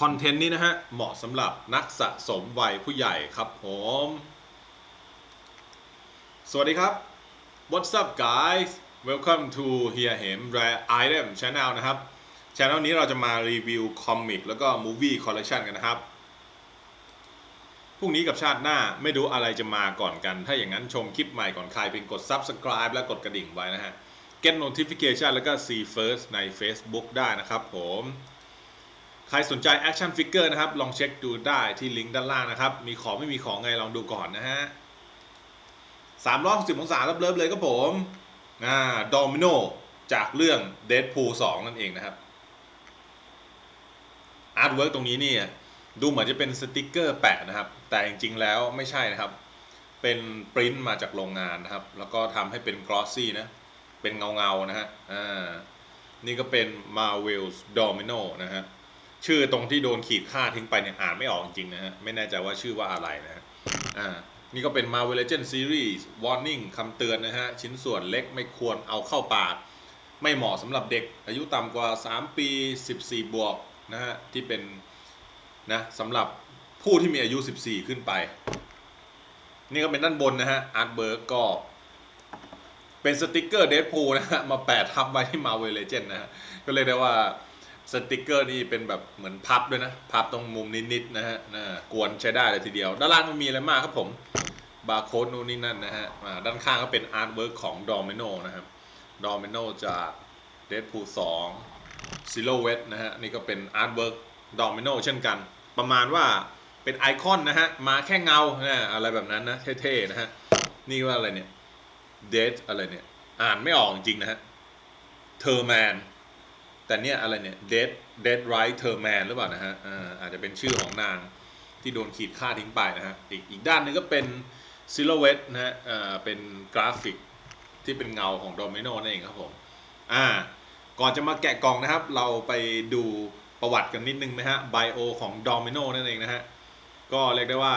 คอนเทนต์นี้นะฮะ เหมาะสำหรับนักสะสมวัยผู้ใหญ่ครับผม สวัสดีครับ What's up guys Welcome to Here Hem Rare Item Channel นะครับ Channel นี้เราจะมารีวิวคอมิกแล้วก็ Movie Collection กันนะครับ พรุ่งนี้กับชาติหน้าไม่รู้อะไรจะมาก่อนกัน ถ้าอย่างนั้นชมคลิปใหม่ก่อนใครเป็นกด Subscribe และกดกระดิ่งไว้นะฮะ Get Notification แล้วก็ See First ใน Facebook ได้นะครับผม ใครสนใจ Action Figure นะครับ ลองเช็คดูได้ที่ลิงก์ด้านล่างนะครับ มีของไม่มีของไงลองดูก่อนนะฮะ360อบสิบองศาเลิฟเลยครับผมอ่าดอมิโนจากเรื่อง Deadpool 2นั่นเองนะครับอาร์ตเวิร์กตรงนี้เนี่ยดูเหมือนจะเป็นสติกเกอร์แปะนะครับ แต่จริงๆแล้วไม่ใช่นะครับ เป็นปริ้นมาจากโรงงานนะครับ แล้วก็ทำให้เป็นกลอสซี่นะ เป็นเงาๆนะฮะอ่านี่ก็เป็น Marvel's Domino นะฮะ ชื่อตรงที่โดนขีดค่าทิ้งไปเนี่ยอ่านไม่ออกจริงนะฮะ ไม่แน่ใจว่าชื่อว่าอะไรนะฮะอ่านี่ก็เป็น Marvel Legends Series Warning คำเตือนนะฮะ ชิ้นส่วนเล็กไม่ควรเอาเข้าปาก ไม่เหมาะสำหรับเด็ก อายุต่ำกว่า 3 ปี 14 บวกนะฮะ ที่เป็นนะสำหรับผู้ที่มีอายุ 14 ขึ้นไป นี่ก็เป็นด้านบนนะฮะ อาร์ตเบิร์กก็ เป็นสติกเกอร์เด p พูนะฮะ มาแปะทับไว้ที่ Marvel Legends นะฮะ ก็เลยได้ว่า สติกเกอร์นี่เป็นแบบเหมือนพับด้วยนะพับตรงมุมนิดๆนะฮะนะกวนใช้ได้เลยทีเดียว ด้านล่างมันมีอะไรมากครับผมบาร์โค้ดนู่นนี่นั่นนะฮะอ่าด้านข้างก็เป็นอาร์ตเวิร์กของดอมิโนนะครับดอมิโนจากเด p พู2ซิโลเวตนะฮะนี่ก็เป็นอาร์ตเวิร์กดอมิโนเช่นกัน ประมาณว่าเป็นไอคอนนะฮะมาแค่เงานะอะไรแบบนั้นนะเท่ๆนะฮะนี่ว่าอะไรเนี่ยเดทอะไรเนี่ยอ่านไม่ออกจริงๆนะฮะเทอร์แมน แต่เนี่ยอะไรเนี่ย dead dead right เทอร์แมนหรือเปล่านะฮะอาจจะเป็นชื่อของนางที่โดนขีดค่าทิ้งไปนะฮะอีกอีกด้านหนึงก็เป็น silhouette นะฮะเป็นกราฟิกที่เป็นเงาของโดมิโนนั่นเองครับผมอ่าก่อนจะมาแกะกล่องนะครับ เราไปดูประวัติกันนิดนึงนะฮะไบโอของโดมิโนนั่นเองนะฮะก็เรียกได้ว่า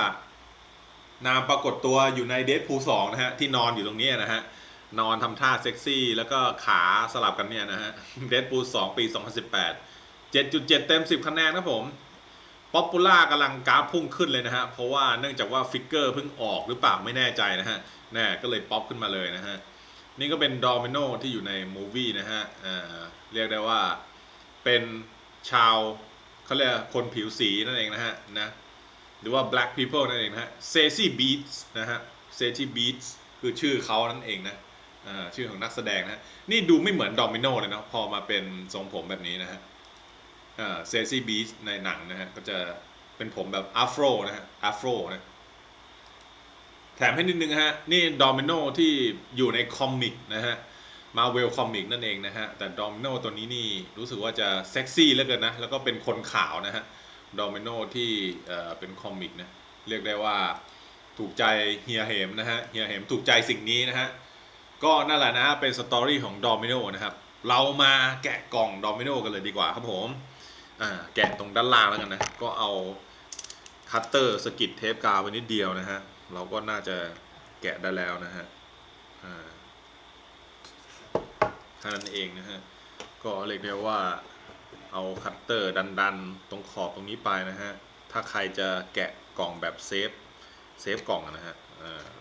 นามปรากฏตัวอยู่ในเด p พูสองนะฮะที่นอนอยู่ตรงนี้นะฮะ นอนทำท่าเซ็กซี่ แล้วก็ขาสลับกันเนี่ยนะฮะเด p พูสองปี 2018 7.7 เต็ม 10 คะแนนครับผมป๊อปปูล่ากำลังกราฟพุ่งขึ้นเลยนะฮะ เพราะว่าเนื่องจากว่าฟิกเกอร์เพิ่งออกหรือเปล่าไม่แน่ใจนะฮะแน่ก็เลยป๊อปขึ้นมาเลยนะฮะ นี่ก็เป็นดอมิโนที่อยู่ในมูวี่นะฮะอ่าเรียกได้ว่าเป็นชาวเขาเรียกคนผิวสีนั่นเองนะฮะนะหรือว่า black people นั่นเองนะฮะ s a c y Beats นะฮะ s a c y Beats คือชื่อเขานั่นเองนะ ชื่อของนักแสดงนะนี่ดูไม่เหมือนดอมิโนเลยเนาะพอมาเป็นทรงผมแบบนี้นะฮะอ่า s a c y Beats ในหนังนะฮะก็จะเป็นผมแบบอัฟโรนะฮะอัฟโรนะแถมให้นิดนึงฮะนี่ดอมิโนที่อยู่ในคอมิกนะฮะมาเวลคอมิกนั่นเองนะฮะ แต่ดอมิโนตัวนี้นี่รู้สึกว่าจะเซ็กซี่เหลือเกินนะ แล้วก็เป็นคนขาวนะฮะดอมิโนที่เอ่อเป็นคอมิกนะ เรียกได้ว่าถูกใจเฮียเหมนะฮะเฮียเหมถูกใจสิ่งนี้นะฮะ ก็นั่นแหละนะเป็นสตอรี่ของดอมิโนนะครับ เรามาแกะกล่องดอมิโนกันเลยดีกว่าครับผมอ่าแกะตรงด้านล่างแล้วกันนะ ก็เอาคัตเตอร์สกิดเทปกาวไว้นิดเดียวนะฮะ เราก็น่าจะแกะได้แล้วนะฮะอ่าแค่นั้นเองนะฮะ ก็เรียกได้ว่าเอาคัตเตอร์ดันๆ ตรงขอบตรงนี้ไปนะฮะ ถ้าใครจะแกะกล่องแบบเซฟ เซฟกล่องนะฮะ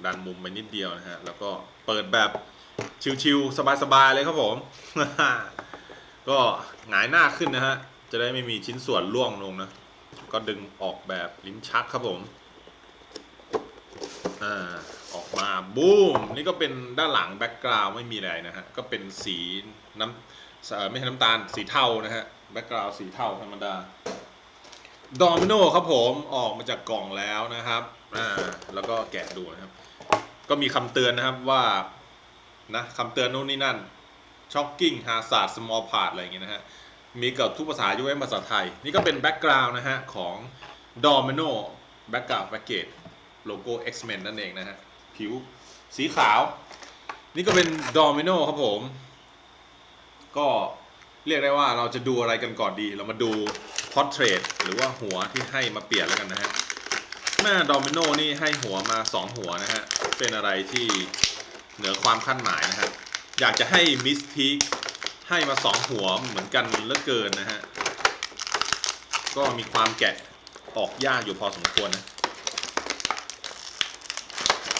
ดันมุมไปนิดเดียวนะฮะ แล้วก็เปิดแบบชิวๆสบายๆเลยครับผม ก็หงายหน้าขึ้นนะฮะ จะได้ไม่มีชิ้นส่วนร่วงลงนะ ก็ดึงออกแบบลิ้นชักครับผมอ่าออกมาบูมนี่ก็เป็นด้านหลังแบ็กกราวไม่มีอะไรนะฮะ ก็เป็นสีน้ำไม่ใช่น้ำตาลสีเทานะฮะแบ็กกราวสีเทาธรรมดาดอมิโนครับผมออกมาจากกล่องแล้วนะครับ อ่าแล้วก็แกะดูนะครับ ก็มีคำเตือนนะครับว่านะคำเตือนนู่นนี่นั่นช็อกกิ้งฮาซาร์ดสมอลพาร์อะไรอย่างเงี้ยนะฮะมีเกับทุกภาษายกเว้นภาษาไทย นี่ก็เป็นแบ็กกราวน์นะฮะของดอมิโนแบ็กกราวด์แพ็กเกจโลโก้ X-Men นั่นเองนะฮะ ผิวสีขาว นี่ก็เป็นดอมิโนครับผม ก็เรียกได้ว่าเราจะดูอะไรกันก่อนดี เรามาดูพอ r t เทรตหรือว่าหัวที่ให้มาเปลี่ยนแล้วกันนะฮะ หน้าดอมิโนนี่ให้หัวมา 2 หัวนะฮะ เป็นอะไรที่เหนือความคาดหมายนะฮะ อยากจะให้มิสทีให้มา 2 หัวเหมือนกันเหลือเกินนะฮะ ก็มีความแกะออกยากอยู่พอสมควรนะ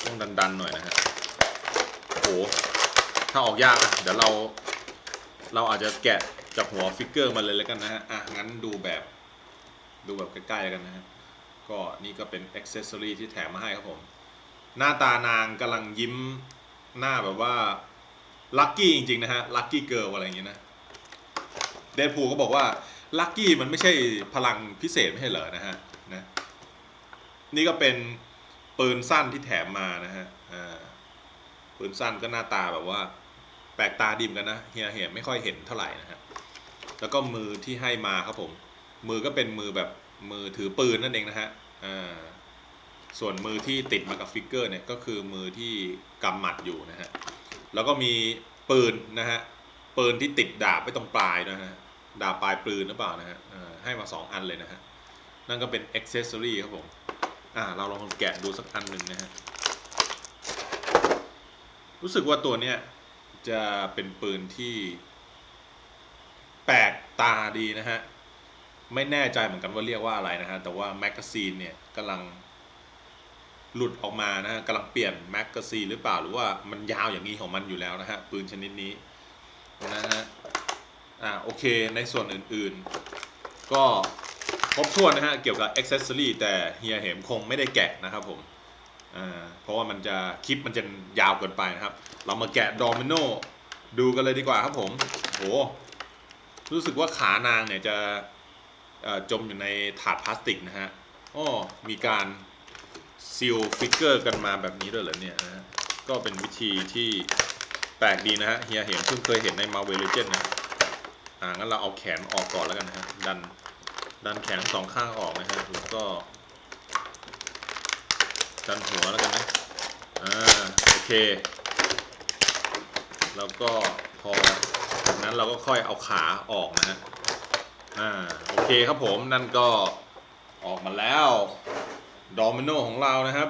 ต้องดันๆหน่อยนะฮะโอ้โหถ้าออกยากอะเดี๋ยวเรา เราอาจจะแกะจากหัวฟิกเกอร์มาเลยแล้วกันนะฮะ อะงั้นดูแบบ ดูแบบใกล้ๆกันนะฮะ ก็นี่ก็เป็นอ็อกเซสซอรีที่แถมมาให้ครับผม หน้าตานางกำลังยิ้มหน้าแบบว่าลัคกี้จริงๆนะฮะลัคกี้เกิร์ลอะไรอย่างเงี้ยนะเดดพูก็บอกว่าลัคกี้มันไม่ใช่พลังพิเศษไม่ใช่เหรอนะฮะนะนี่ก็เป็นปืนสั้นที่แถมมานะฮะอ่าปืนสั้นก็หน้าตาแบบว่า แปลกตาดิมกันนะเฮียเห็นไม่ค่อยเห็นเท่าไหร่นะฮะแล้วก็มือที่ให้มาครับผม มือก็เป็นมือแบบ มือถือปืนนั่นเองนะฮะส่วนมือที่ติดมากับฟิกเกอร์เนี่ยก็คือมือที่กำหมัดอยู่นะฮะ แล้วก็มีปืนนะฮะ ปืนที่ติดดาบไว้ตรงปลายนะฮะ ดาบปลายปืนหรือเปล่านะฮะให้มาสองอันเลยนะฮะ นั่นก็เป็นอ็อกเซสซอรีครับผม อ่า เราลองแกะดูสักอันหนึ่งนะฮะ รู้สึกว่าตัวเนี้ยจะเป็นปืนที่แปลกตาดีนะฮะ ไม่แน่ใจเหมือนกันว่าเรียกว่าอะไรนะฮะ แต่ว่าแมกกาซีนเนี่ยกำลังหลุดออกมานะฮะกำลังเปลี่ยนแมกกาซีนหรือเปล่าหรือว่ามันยาวอย่างนี้ของมันอยู่แล้วนะฮะปืนชนิดนี้นะฮะอ่าโอเคในส่วนอื่นๆ ก็ครบถ้วนนะฮะเกี่ยวกับ accessory แต่เฮียเหมคงไม่ได้แกะนะครับผมอ่าเพราะว่ามันจะคลิปมันจะยาวเกินไปนะครับ เรามาแกะดอมิโนดูกันเลยดีกว่าครับผมโหรู้สึกว่าขานางเนี่ยจะ จมอยู่ในถาดพลาสติกนะฮะอ้อมีการซีลฟิกเกอร์กันมาแบบนี้ด้วยเหรอเนี่ยนะฮะก็เป็นวิธีที่แปลกดีนะฮะเฮียเห็นเพิ่งเคยเห็นใน Marvel Legends นะอ่างั้นเราเอาแขนออกก่อนแล้วกันนะฮะดันดันแขนสองข้างออกนะฮะแล้วก็ดันหัวแล้วกันนะอ่าโอเค แล้วก็พอจากนั้นเราก็ค่อยเอาขาออกนะฮะ อ่าโอเคครับผมนั่นก็ออกมาแล้วดอมิโนของเรานะครับ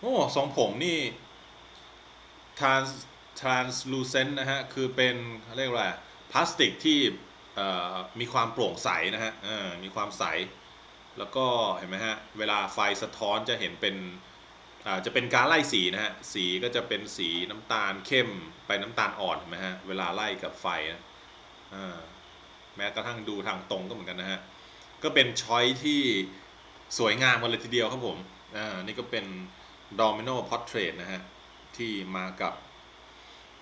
โอ้ทรงผมนี่ trans translucent นะฮะ คือเป็นเรียกว่าพลาสติกที่มีความโปร่งใสนะฮะมีความใส แล้วก็เห็นไหมฮะ เวลาไฟสะท้อนจะเห็นเป็นจะเป็นการไล่สีนะฮะ สีก็จะเป็นสีน้ำตาลเข้มไปน้ำตาลอ่อนเห็นไหมฮะ เวลาไล่กับไฟนะอ่า ม้กระทั่งดูทางตรงก็เหมือนกันนะฮะ ก็เป็นช้อยที่สวยงามกันเลยทีเดียวครับผมอ่านี่ก็เป็น Domino Portrait นะฮะ ที่มากับ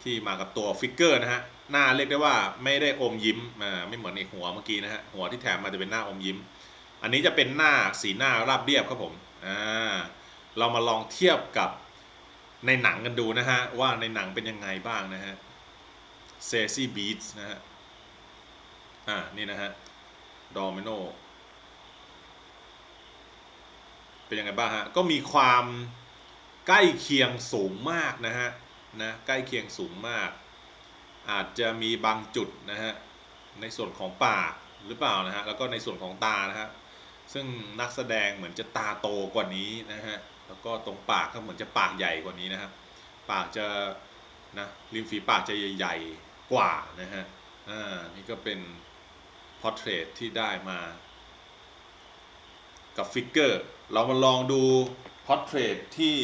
ที่มากับตัวฟิกเกอร์นะฮะ หน้าเรียกได้ว่าไม่ได้อมยิ้มอ่าไม่เหมือนในหัวเมื่อกี้นะฮะ หัวที่แถมมาจะเป็นหน้าอมยิ้ม อันนี้จะเป็นหน้าสีหน้าราบเรียบครับผมอ่าเรามาลองเทียบกับในหนังกันดูนะฮะ ว่าในหนังเป็นยังไงบ้างนะฮะ s a s y Beats นะฮะ อ่า นี่นะฮะ Domino เป็นยังไงบ้างฮะ ก็มีความใกล้เคียงสูงมากนะฮะ นะ ใกล้เคียงสูงมาก อาจจะมีบางจุดนะฮะ ในส่วนของปากหรือเปล่านะฮะ แล้วก็ในส่วนของตานะฮะ ซึ่งนักแสดงเหมือนจะตาโตกว่านี้นะฮะ แล้วก็ตรงปากก็เหมือนจะปากใหญ่กว่านี้นะครับปากจะนะริมฝีปากจะใหญ่ ๆ กว่านะฮะ อ่า นี่ก็เป็น พอร์เทรตที่ได้มากับฟิกเกอร์ เรามาลองดูพอร์เทรตที่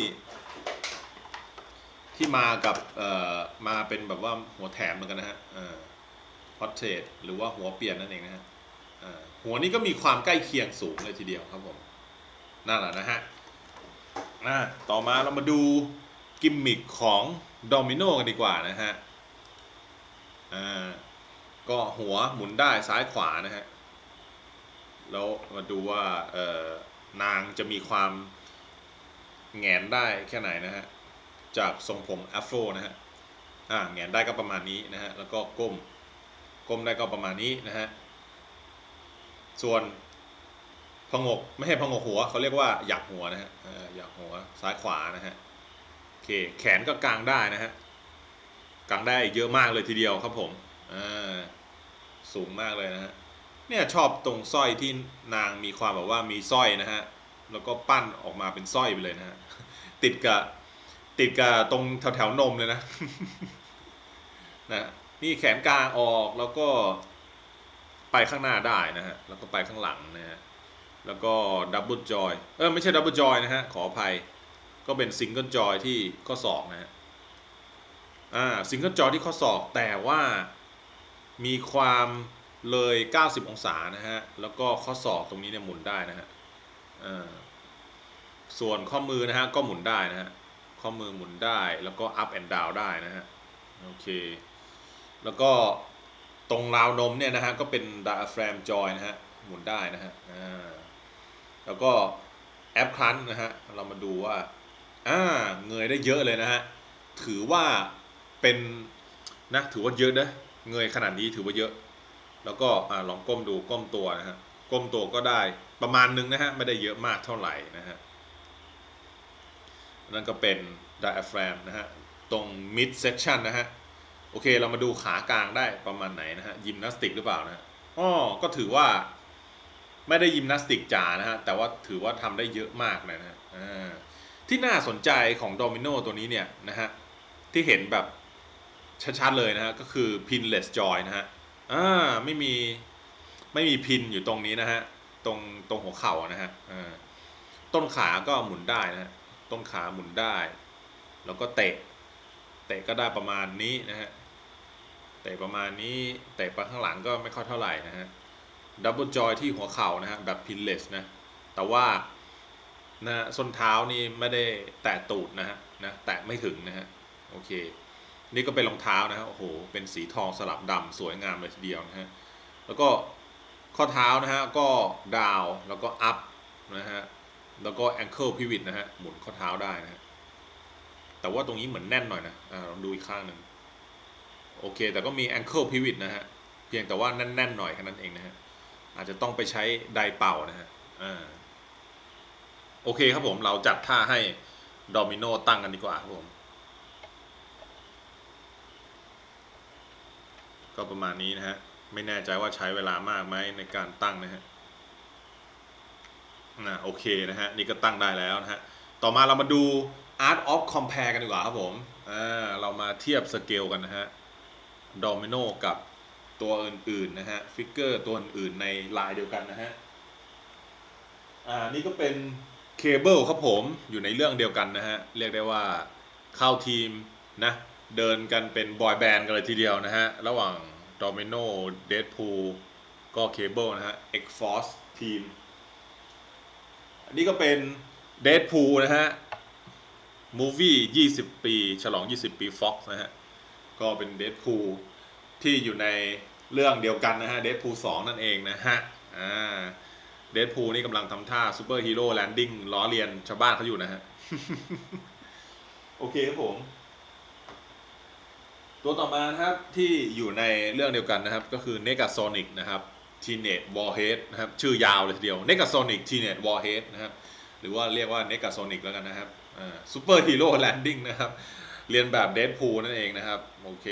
ที่มากับเอ่อมาเป็นแบบว่าหัวแถมเหมือนกันนะฮะพอร์เทรตหรือว่าหัวเปลี่ยนนั่นเองนะฮะอ่าหัวนี้ก็มีความใกล้เคียงสูงเลยทีเดียวครับผมนั่นแหละนะฮะอ่าต่อมาเรามาดูกิมมิคของโดมิโนกันดีกว่านะฮะอ่า ก็หัวหมุนได้ซ้ายขวานะฮะ แล้วมาดูว่าเออนางจะมีความแงนได้แค่ไหนนะฮะ จากทรงผมแอฟโรนะฮะ อ่าแงนได้ก็ประมาณนี้นะฮะ แล้วก็ก้ม ก้มได้ก็ประมาณนี้นะฮะ ส่วนพงกไม่ใช่พงกหัวเขาเรียกว่าหยักหัวนะฮะออหยักหัวซ้ายขวานะฮะ โอเค แขนก็กางได้นะฮะกางได้เยอะมากเลยทีเดียวครับผม อ่าสูงมากเลยนะฮะเนี่ยชอบตรงสร้อยที่นางมีความแบบว่ามีสร้อยนะฮะแล้วก็ปั้นออกมาเป็นสร้อยไปเลยนะฮะติดกับติดกับตรงแถวแถวๆนมเลยนะนะนี่แขนกลางออกแล้วก็ไปข้างหน้าได้นะฮะแล้วก็ไปข้างหลังนะฮะแล้วก็ดับเบิลจอยเออไม่ใช่ดับเบิลจอยนะฮะขออภัยก็เป็นซิงเกิลจอยที่ข้อศอกนะฮะอ่าซิงเกิลจอยที่ข้อศอกแต่ว่า มีความเลย 90 องศานะฮะ แล้วก็ข้อศอกตรงนี้เนี่ยหมุนได้นะฮะส่วนข้อมือนะฮะก็หมุนได้นะฮะ ข้อมือหมุนได้แล้วก็ up and down ได้นะฮะ โอเค แล้วก็ตรงราวนมเนี่ยนะฮะก็เป็น diaphragm joy นะฮะ หมุนได้นะฮะแล้วก็แอปครันนะฮะ เรามาดูว่าอ่าเงยได้เยอะเลยนะฮะ ถือว่าเป็นนะถือว่าเยอะนะ เงยขนาดนี้ถือว่าเยอะ แล้วก็อลองก้มดูก้มตัวนะฮะก้มตัวก็ได้ประมาณนึงนะฮะไม่ได้เยอะมากเท่าไหร่นะฮะนั่นก็เป็น diaphragm นะฮะตรง mid section นะฮะโอเคเรามาดูขากลางได้ประมาณไหนนะฮะยิมนาสติกหรือเปล่านะะอ๋อก็ถือว่าไม่ได้ยิมนาสติกจ๋านะฮะแต่ว่าถือว่าทำได้เยอะมากเลยนะฮะที่น่าสนใจของโดมิโนตัวนี้เนี่ยนะฮะที่เห็นแบบ ชัดๆเลยนะฮะก็คือ pinless joy นะฮะอ่าไม่มีไม่มีพินอยู่ตรงนี้นะฮะตรงตรงหัวเข่านะฮะต้นขาก็หมุนได้นะฮะต้นขาหมุนได้ แล้วก็เตะ เตะก็ได้ประมาณนี้นะฮะเตะประมาณนี้เตะไปข้างหลังก็ไม่ค่อยเท่าไหร่นะฮะดับเบิลจอยที่หัวเข่านะฮะแบบพินเลสนะแต่ว่านะส้นเท้านี่ไม่ได้แตะตูดนะฮะนะแตะไม่ถึงนะฮะโอเค นี่ก็เป็นรองเท้านะฮะโอ้โหเป็นสีทองสลับดำสวยงามเลยทีเดียวนะฮะแล้วก็ข้อเท้านะฮะก็ดาวแล้วก็อัพนะฮะแล้วก็ ankle pivot นะฮะหมุนข้อเท้าได้นะฮะแต่ว่าตรงนี้เหมือนแน่นหน่อยนะอ่าลองดูอีกข้างหนึ่งโอเค แต่ก็มี ankle pivot นะฮะเพียงแต่ว่าแน่นๆหน่อยแค่นั้นเองนะฮะอาจจะต้องไปใช้ไดเป่านะฮะอ่าโอเคครับผมเราจัดท่าให้โดมิโนตั้งกันดีกว่าครับผม ก็ประมาณนี้นะฮะ ไม่แน่ใจว่าใช้เวลามากไหมในการตั้งนะฮะนะโอเคนะฮะ นี่ก็ตั้งได้แล้วนะฮะ ต่อมาเรามาดู Art of Compare กันดีกว่าครับผมอ่าเรามาเทียบสเกลกันนะฮะโดมิโนกับตัวอื่นๆนะฮะฟิกเกอร์ตัวอื่นๆในลายเดียวกันนะฮะอ่านี่ก็เป็นเคเบิลครับผมอยู่ในเรื่องเดียวกันนะฮะ เรียกได้ว่าเข้าทีมนะ เดินกันเป็นบอยแบนด์กันเลยทีเดียวนะฮะ ระหว่างโดมิโนเด p พูก็เคเบิลนะฮะ X Force ทีมอันนี้ก็เป็นเด p พูนะฮะ มูฟวี่ 20 ปี ฉลอง 20 ปี Fox นะฮะ ก็เป็นเด p พูที่อยู่ในเรื่องเดียวกันนะฮะเด p พู2นั่นเองนะฮะ อ่าเด p พูนี่กำลังทำท่าซูเปอร์ฮีโร่แลนดิ้งล้อเลียนชาวบ้านเขาอยู่นะฮะ โอเคครับผม ตัวต่อมานะครับที่อยู่ในเรื่องเดียวกันนะครับ ก็คือ Negasonic นะครับ Teenage Warhead นะครับ ชื่อยาวเลยทีเดียว Negasonic Teenage Warhead นะครับ หรือว่าเรียกว่า Negasonic แล้วกันนะครับซูเปอร์ฮีโร่แลนดิ้งนะครับ เรียนแบบเด p พูนั่นเองนะครับ โอเค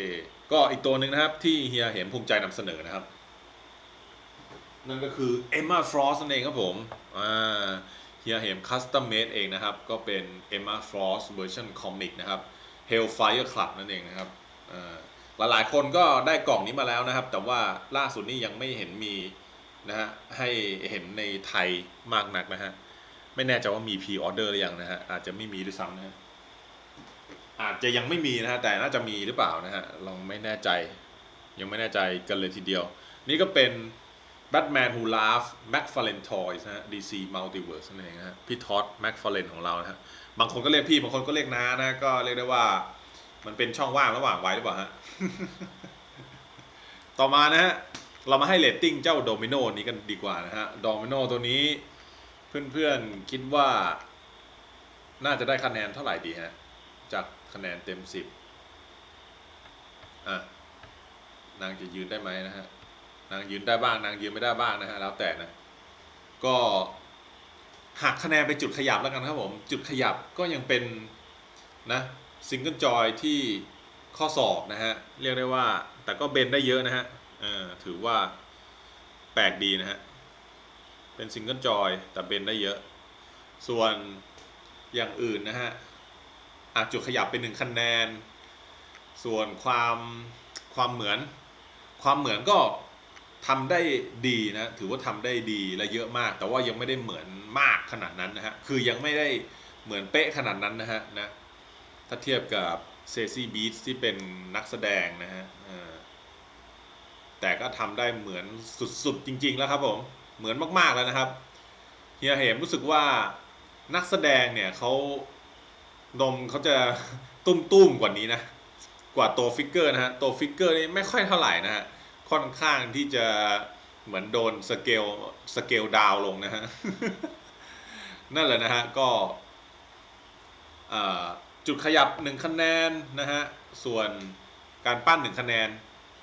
ก็อีกตัวหนึ่งนะครับที่เฮียเห็นภูมิใจนำเสนอนะครับ นั่นก็คือ Emma Frost นั่นเองครับผม อ่าเฮียเห็มคัสต o มเมดเองนะครับ ก็เป็น Emma Frost เวอร์ชันคอมิกนะครับ Hellfire Club นั่นเองนะครับ อ่าหลายๆคนก็ได้กล่องนี้มาแล้วนะครับ แต่ว่าล่าสุดนี้ยังไม่เห็นมีนะฮะให้เห็นในไทยมากนักนะฮะไม่แน่ใจว่ามีพ r ออเดอร์หรือยังนะฮะอาจจะไม่มีด้วยซ้ำนะฮะอาจจะยังไม่มีนะฮะแต่น่าจะมีหรือเปล่านะฮะลองไม่แน่ใจ ยังไม่แน่ใจกันเลยทีเดียว นี่ก็เป็น Batman Who Laughs McFarlane Toys นะฮะ DC Multiverse นั่นเองนะฮะพี่ท็อด McFarlane ของเรานะฮะบางคนก็เรียกพี่บางคนก็เรียกน้านะก็เรียกได้ว่า มันเป็นช่องว่างระหว่างไว้หรือเปล่าฮะ ต่อมานะฮะ เรามาให้เรตติ้งเจ้าโดมิโนนี้กันดีกว่านะฮะ โดมิโนตัวนี้ เพื่อนๆคิดว่า น่าจะได้คะแนนเท่าไหร่ดีฮะ จากคะแนนเต็มสิบอะ นางจะยืนได้ไหมนะฮะ นางยืนได้บ้าง นางยืนไม่ได้บ้างนะฮะ แล้วแต่นะ ก็หักคะแนนไปจุดขยับแล้วกันครับผม จุดขยับก็ยังเป็นนะ ซิงเกิลจอยที่ข้อศอกนะฮะ เรียกได้ว่า แต่ก็เบนได้เยอะนะฮะถือว่าแปลกดีนะฮะ เป็นซิงเกิลจอยแต่เบนได้เยอะ ส่วนอย่างอื่นนะฮะ อาจจุดขยับเป็นหนึ่งคะแนน ส่วนความความเหมือน ความเหมือนก็ทำได้ดีนะ ถือว่าทำได้ดีและเยอะมาก แต่ว่ายังไม่ได้เหมือนมากขนาดนั้นนะฮะ คือยังไม่ได้เหมือนเป๊ะขนาดนั้นนะฮะนะ ถ้าเทียบกับเซซี่บีทที่เป็นนักแสดงนะฮะแต่ก็ทำได้เหมือนสุดๆ จริง ๆ แล้วครับผม เหมือนมากๆแล้วนะครับ เฮียเหมรู้สึกว่านักแสดงเนี่ยเขานมเขาจะตุ้มๆ กว่านี้นะ กว่าตัวฟิกเกอร์นะฮะ ตัวฟิกเกอร์นี่ไม่ค่อยเท่าไหร่นะฮะ ค่อนข้างที่จะเหมือนโดนสเกลสเกลดาวลงนะฮะ นั่นแหละนะฮะ ก็ เอ่อ จุดขยับหนึ่งคะแนนนะฮะ ส่วนการปั้นหนึ่งคะแนน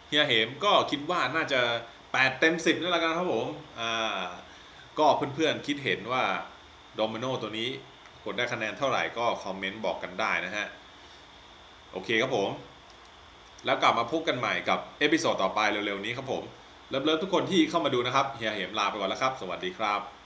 เฮียเหมก็คิดว่าน่าจะ 8 เต็ม 10นั่นแหละกันครับผม อ่า ก็เพื่อนๆคิดเห็นว่าโดมิโนตัวนี้กดได้คะแนนเท่าไหร่ก็คอมเมนต์บอกกันได้นะฮะ โอเคครับผม แล้วกลับมาพบกันใหม่กับเอพิโซดต่อไปเร็วๆนี้ครับผม เลิฟๆทุกคนที่เข้ามาดูนะครับ เฮียเหมลาไปก่อนแล้วครับ สวัสดีครับ